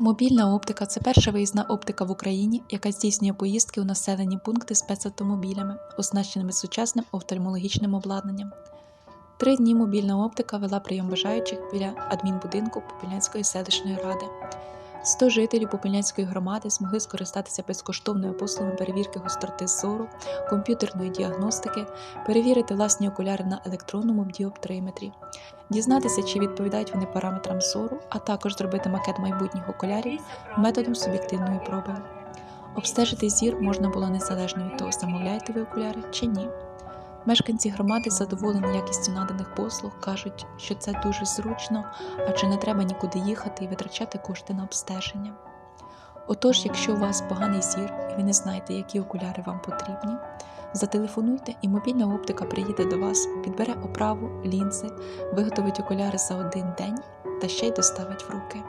Мобільна оптика це перша виїзна оптика в Україні, яка здійснює поїздки у населені пункти спецавтомобілями, оснащеними сучасним офтальмологічним обладнанням. Три дні мобільна оптика вела прийом бажаючих біля адмінбудинку Попільнянської селищної ради. 100 жителів Попільнянської громади змогли скористатися безкоштовною послугою перевірки гостроти зору, комп'ютерної діагностики, перевірити власні окуляри на електронному діоптриметрі, дізнатися, чи відповідають вони параметрам зору, а також зробити макет майбутніх окулярів методом суб'єктивної проби. Обстежити зір можна було незалежно від того, замовляєте ви окуляри чи ні. Мешканці громади задоволені якістю наданих послуг, кажуть, що це дуже зручно, адже не треба нікуди їхати і витрачати кошти на обстеження. Отож, якщо у вас поганий зір і ви не знаєте, які окуляри вам потрібні, зателефонуйте і мобільна оптика приїде до вас, підбере оправу, лінзи, виготовить окуляри за один день та ще й доставить в руки.